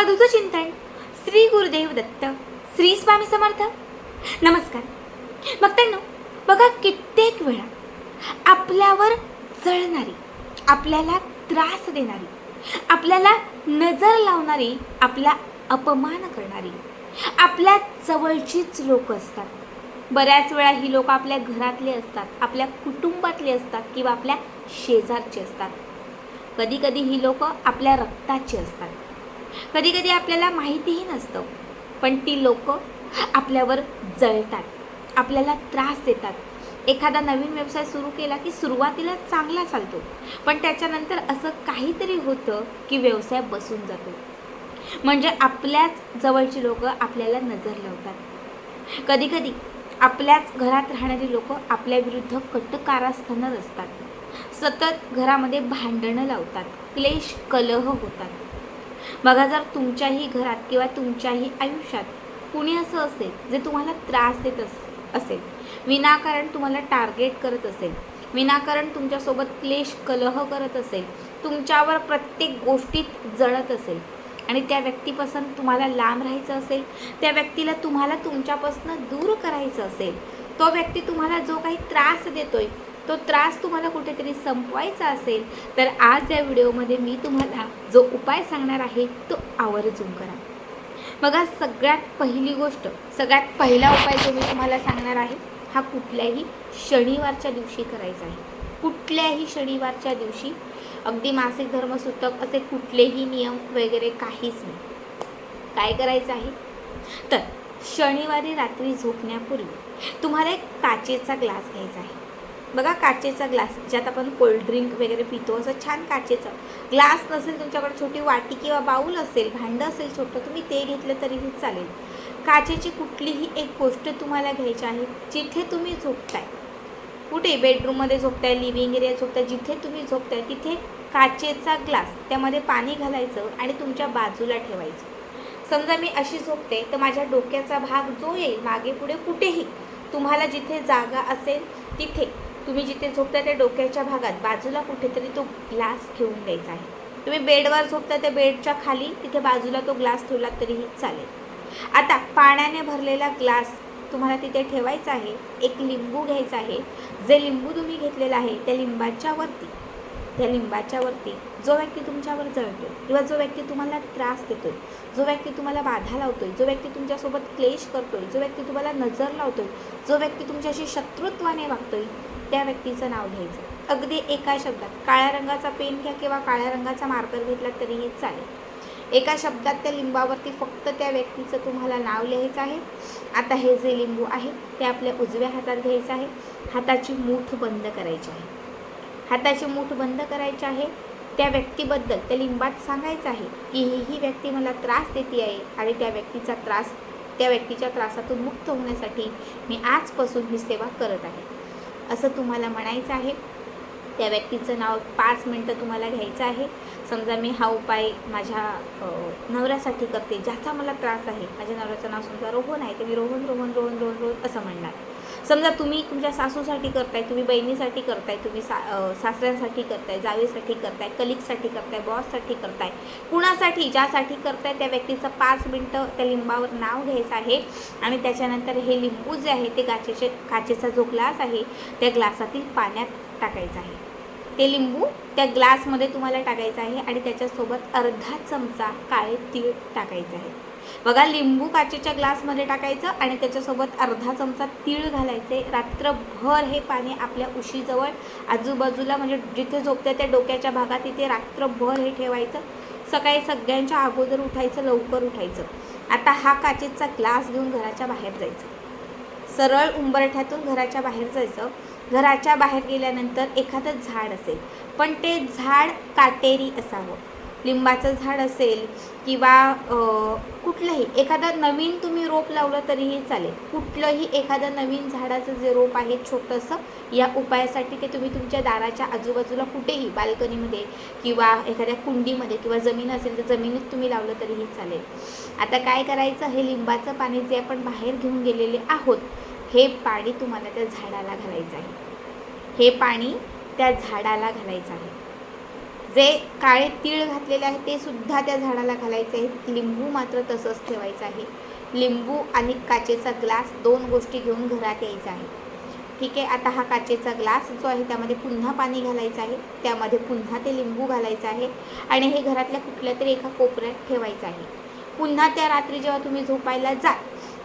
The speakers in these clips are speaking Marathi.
अवधूत चिंतन. श्री गुरुदेव दत्त श्री स्वामी समर्थ. नमस्कार. भक्तांनो बघा कित्येक वेळा आपल्यावर जळणारी आपल्याला त्रास देणारी आपल्याला नजर लावणारी आपला अपमान करणारी आपल्या जवळचीच लोक असतात. बऱ्याच वेळा ही लोक आपल्या घरातले असतात आपल्या कुटुंबातले असतात किंवा आपल्या शेजारचे असतात. कधी कधी ही लोक आपल्या रक्ताची असतात. कधी कधी आपल्याला माहितीही नसतं. पण ती लोक आपल्यावर जळतात. आपल्याला त्रास देतात. एखादा नवीन व्यवसाय सुरू केला की सुरुवातीला चांगला चालतो. पण त्याच्यानंतर असं काहीतरी होतं की व्यवसाय बसून जातो. म्हणजे आपल्याच जवळची लोक आपल्याला नजर लावतात. कधीकधी आपल्याच घरात राहणारी लोक आपल्या विरुद्ध कट कारस्थानं असतात. सतत घरामध्ये भांडणं लावतात. क्लेश कलह होतात. बघा जर तुमच्याही घरात किंवा तुमच्याही आयुष्यात कुणी असं असेल जे तुम्हाला त्रास देत अस असेल विनाकारण तुम्हाला टार्गेट करत असेल विनाकारण तुमच्यासोबत क्लेश कलह करत असेल तुमच्यावर प्रत्येक गोष्टीत जळत असेल आणि त्या व्यक्तीपासून तुम्हाला लांब राहायचं असेल त्या व्यक्तीला तुम्हाला तुमच्यापासून दूर करायचं असेल तो व्यक्ती तुम्हाला जो काही त्रास देतोय तो त्रास तुम्हाला कुठेतरी संपवायचा असेल तर आज या व्हिडिओमध्ये मी तुम्हाला जो उपाय सांगणार आहे तो आवर्जून करा. बघा सगळ्यात पहिली गोष्ट सगळ्यात पहिला उपाय जो मी तुम्हाला सांगणार आहे हा कुठल्याही शनिवारच्या दिवशी करायचा आहे. कुठल्याही शनिवारच्या दिवशी अगदी मासिक धर्मसूतक असे कुठलेही नियम वगैरे काहीच नाही. काय करायचं आहे? तर शनिवारी रात्री झोपण्यापूर्वी तुम्हाला एक काचेचा ग्लास घ्यायचा आहे. बघा काचेचा ग्लास ज्यात आपण कोल्ड्रिंक वगैरे पितो असं छान काचेचं. ग्लास नसेल तुमच्याकडे छोटी वाटी किंवा बाऊल असेल भांडं असेल छोटं तुम्ही ते घेतलं तरीही चालेल. काचेची कुठलीही एक गोष्ट तुम्हाला घ्यायची आहे जिथे तुम्ही झोपताय. कुठे? बेडरूममध्ये झोपताय लिव्हिंग एरिया झोपताय जिथे तुम्ही झोपताय तिथे काचेचा ग्लास त्यामध्ये पाणी घालायचं आणि तुमच्या बाजूला ठेवायचं. समजा मी अशी झोपते तर माझ्या डोक्याचा भाग जो येईल मागे पुढे कुठेही तुम्हाला जिथे जागा असेल तिथे. तुम्ही जिथे झोपता त्या डोक्याच्या भागात बाजूला कुठेतरी तो ग्लास ठेवून द्यायचा आहे. तुम्ही बेडवर झोपता त्या बेडच्या खाली तिथे बाजूला तो ग्लास ठेवला तरीही चालेल. आता पाण्याने भरलेला ग्लास तुम्हाला तिथे ठेवायचा आहे एक लिंबू घ्यायचा आहे. जे लिंबू तुम्ही घेतलेला आहे त्या लिंबाच्या वरती त्या लिंबाच्या वरती जो व्यक्ती तुमच्यावर जळतो किंवा जो व्यक्ती तुम्हाला त्रास देतोय जो व्यक्ती तुम्हाला बाधा लावतोय जो व्यक्ती तुमच्यासोबत क्लेश करतोय जो व्यक्ती तुम्हाला नजर लावतोय जो व्यक्ती तुमच्याशी शत्रुत्वाने वागतोय त्या व्यक्तीचं नाव घ्यायचं. अगदी एका शब्दात काळ्या रंगाचा पेन घ्या किंवा काळ्या रंगाचा मार्कर घेतला तरीही चालेल. एका शब्दात त्या लिंबावरती फक्त त्या व्यक्तीचं तुम्हाला नाव लिहायचं आहे. आता हे जे लिंबू आहे ते आपल्या उजव्या हातात घ्यायचं आहे. हाताची मूठ बंद करायची आहे. हाताची मूठ बंद करायची आहे. त्या व्यक्तीबद्दल त्या लिंबात सांगायचं आहे की ही ही व्यक्ती मला त्रास देते आहे आणि त्या व्यक्तीचा त्रास त्या व्यक्तीच्या त्रासातून मुक्त होण्यासाठी मी आजपासून ही सेवा करत आहे. असं तुम्हाला म्हणायचं आहे. त्या व्यक्तीचं नाव पाच मिनटं तुम्हाला घ्यायचं आहे. समजा मी हा उपाय माझ्या नवऱ्यासाठी करते ज्याचा मला त्रास आहे. माझ्या नवऱ्याचं नाव समजा रोहन आहे तर मी रोहन रोहन रोहन रोहन रोहन असं म्हणणार. समजा तुम्ही तुमच्या सासूसाठी करताय तुम्ही बहिणीसाठी करताय तुम्ही सा सासऱ्यांसाठी करताय जावेसाठी करताय कलिकसाठी करताय बॉससाठी करताय कुणासाठी ज्यासाठी करताय त्या व्यक्तीचं पाच मिनटं त्या लिंबावर नाव घ्यायचं आहे आणि त्याच्यानंतर हे लिंबू जे आहे ते काचेचे काचेचा जो ग्लास आहे त्या ग्लासातील पाण्यात टाकायचं आहे. ते लिंबू त्या ग्लासमध्ये तुम्हाला टाकायचं आहे आणि त्याच्यासोबत अर्धा चमचा काळे तीळ टाकायचं आहे. बघा लिंबू काचेच्या ग्लासमध्ये टाकायचं आणि त्याच्यासोबत अर्धा चमचा तीळ घालायचे. रात्रभर हे पाणी आपल्या उशीजवळ आजूबाजूला म्हणजे जिथे झोपते त्या डोक्याच्या भागात तिथे रात्रभर हे ठेवायचं. सकाळी सगळ्यांच्या अगोदर उठायचं लवकर उठायचं. आता हा काचेचा ग्लास घेऊन घराच्या बाहेर जायचं. सरळ उंबरठ्यातून घराच्या बाहेर जायचं. घराच्या बाहेर गेल्यानंतर एखादं झाड असेल पण ते झाड काटेरी असावं. लिंबाचं झाड असेल किंवा कुठलंही एखादं नवीन तुम्ही रोप लावलं तरीही चालेल. कुठलंही एखादं नवीन झाडाचं जे रोप आहे छोटंसं या उपायासाठी ते तुम्ही तुमच्या दाराच्या आजूबाजूला कुठेही बाल्कनीमध्ये किंवा एखाद्या कुंडीमध्ये किंवा जमीन असेल तर जमिनीत तुम्ही लावलं तरीही चालेल. आता काय करायचं हे लिंबाचं पाणी जे आपण बाहेर घेऊन गेलेले आहोत हे पाणी तुम्हाला त्या झाडाला घालायचं आहे. हे पाणी त्या झाडाला घालायचं आहे. जे काळे तीळ घातलेले आहे ते सुद्धा त्या झाडाला घालायचे आहेत. लिंबू मात्र तसंच ठेवायचं आहे. लिंबू आणि काचेचा ग्लास दोन गोष्टी घेऊन घरात यायचं आहे. ठीक आहे आता हा काचेचा ग्लास जो आहे त्यामध्ये पुन्हा पाणी घालायचं आहे. त्यामध्ये पुन्हा ते लिंबू घालायचं आहे. आणि हे घरातल्या कुठल्या तरी एका कोपऱ्यात ठेवायचं आहे. पुन्हा त्या रात्री जेव्हा तुम्ही झोपायला जा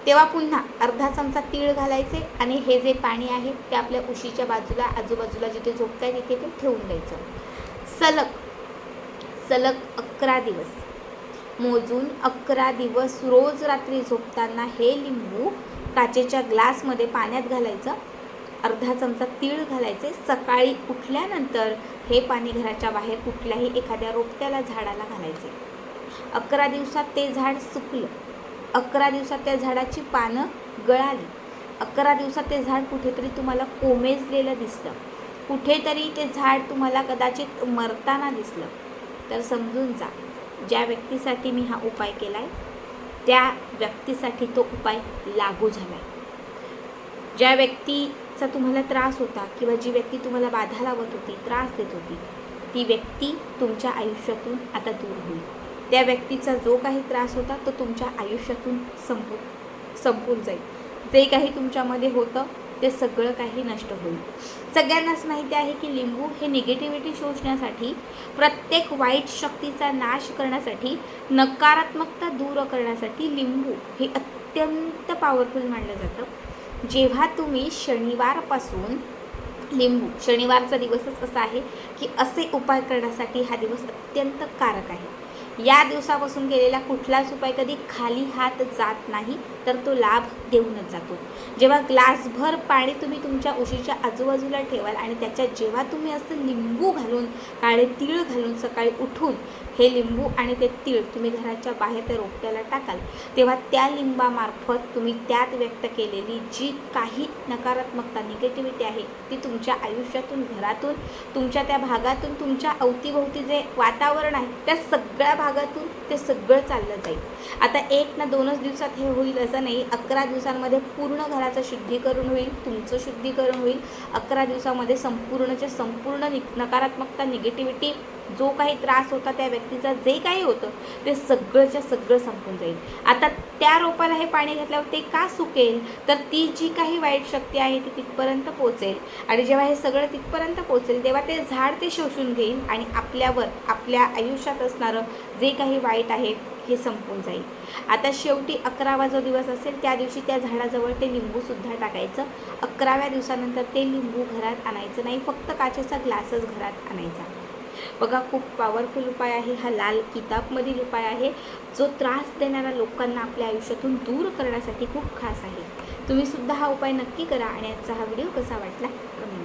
तेव्हा पुन्हा अर्धा चमचा तीळ घालायचे आणि हे जे पाणी आहे ते आपल्या उशीच्या बाजूला आजूबाजूला जिथे झोपताय तिथे ते ठेवून द्यायचं. सलग सलग अकरा दिवस. मोजून अकरा दिवस रोज रात्री झोपताना हे लिंबू काचेच्या ग्लासमध्ये पाण्यात घालायचं. अर्धा चमचा तीळ घालायचे. सकाळी उठल्यानंतर हे पाणी घराच्या बाहेर कुठल्याही एखाद्या रोपट्याला झाडाला घालायचे. अकरा दिवसात ते झाड सुकलं. अकरा दिवसात त्या झाडाची पानं गळाली. अकरा दिवसात ते झाड कुठेतरी तुम्हाला कोमेजलेलं दिसलं. कुठेतरी ते झाड तुम्हाला कदाचित मरताना दिसलं. तर समजून जा. ज्या व्यक्तीसाठी मी हा उपाय केला आहे त्या व्यक्तीसाठी तो उपाय लागू झाला आहे ज्या व्यक्तीचा तुम्हाला त्रास होता किंवा जी व्यक्ती तुम्हाला बाधा लावत होती त्रास देत होती ती व्यक्ती तुमच्या आयुष्यातून आता दूर होईल. त्या व्यक्तीचा जो काही त्रास होता तो तुमच्या आयुष्यातून संपू संपून जाईल. जे काही तुमच्यामध्ये होतं ते सगळं काही नष्ट होईल. सगळ्यांनाच माहिती आहे की लिंबू हे निगेटिव्हिटी शोषण्यासाठी प्रत्येक वाईट शक्तीचा नाश करण्यासाठी नकारात्मकता दूर करण्यासाठी लिंबू हे अत्यंत पॉवरफुल मानलं जातं. जेव्हा तुम्ही शनिवारपासून लिंबू शनिवारचा दिवसच असा आहे की असे उपाय करण्यासाठी हा दिवस अत्यंत कारक आहे. या दिवसापासून केलेला कुठलाच उपाय कधी खाली हात जात नाही तर तो लाभ देऊनच जातो. जेव्हा ग्लासभर पाणी तुम्ही तुमच्या उशीच्या आजूबाजूला ठेवाल आणि त्याच्यात जेव्हा तुम्ही असं लिंबू घालून काळे तीळ घालून सकाळी उठून हे लिंबू आणि ते तीळ तुम्ही घराच्या बाहेर त्या रोपट्याला टाकाल तेव्हा त्या लिंबामार्फत तुम्ही त्यात व्यक्त केलेली जी काही नकारात्मकता निगेटिव्हिटी आहे ती तुमच्या आयुष्यातून घरातून तुमच्या त्या भागातून तुमच्या अवतीभोवती जे वातावरण आहे त्या सगळ्या भागातून ते सगळं चाललं जाईल. आता एक ना दोनच दिवसात हे होईल असं नाही. अकरा दिवसांमध्ये पूर्ण घराचं शुद्धीकरण होईल तुमचं शुद्धीकरण होईल. अकरा दिवसामध्ये संपूर्णच्या संपूर्ण नि नकारात्मकता निगेटिव्हिटी जो काही त्रास होता त्या व्यक्तीचा जे काही होतं ते सगळंच्या सगळं संपून जाईल. आता त्या रोपाला हे पाणी घातल्यावर ते का सुकेल? तर ती जी काही वाईट शक्ती आहे ती तिथपर्यंत पोचेल. आणि जेव्हा हे सगळं तिथपर्यंत पोचेल तेव्हा ते झाड ते शोषून घेईल आणि आपल्यावर आपल्या आयुष्यात असणारं जे काही वाईट आहे हे संपून जाईल. आता शेवटी अकरावा जो दिवस असेल त्या दिवशी त्या झाडाजवळ ते लिंबूसुद्धा टाकायचं. अकराव्या दिवसानंतर ते लिंबू घरात आणायचं नाही फक्त काचेचा ग्लासच घरात आणायचा. बघा खूप पॉवरफुल उपाय आहे. हा लाल किताबमधील उपाय आहे. जो त्रास देणाऱ्या लोकांना आपल्या आयुष्यातून दूर करण्यासाठी खूप खास आहे. तुम्ही सुद्धा हा उपाय नक्की करा आणि आजचा हा व्हिडिओ कसा वाटला कमेंट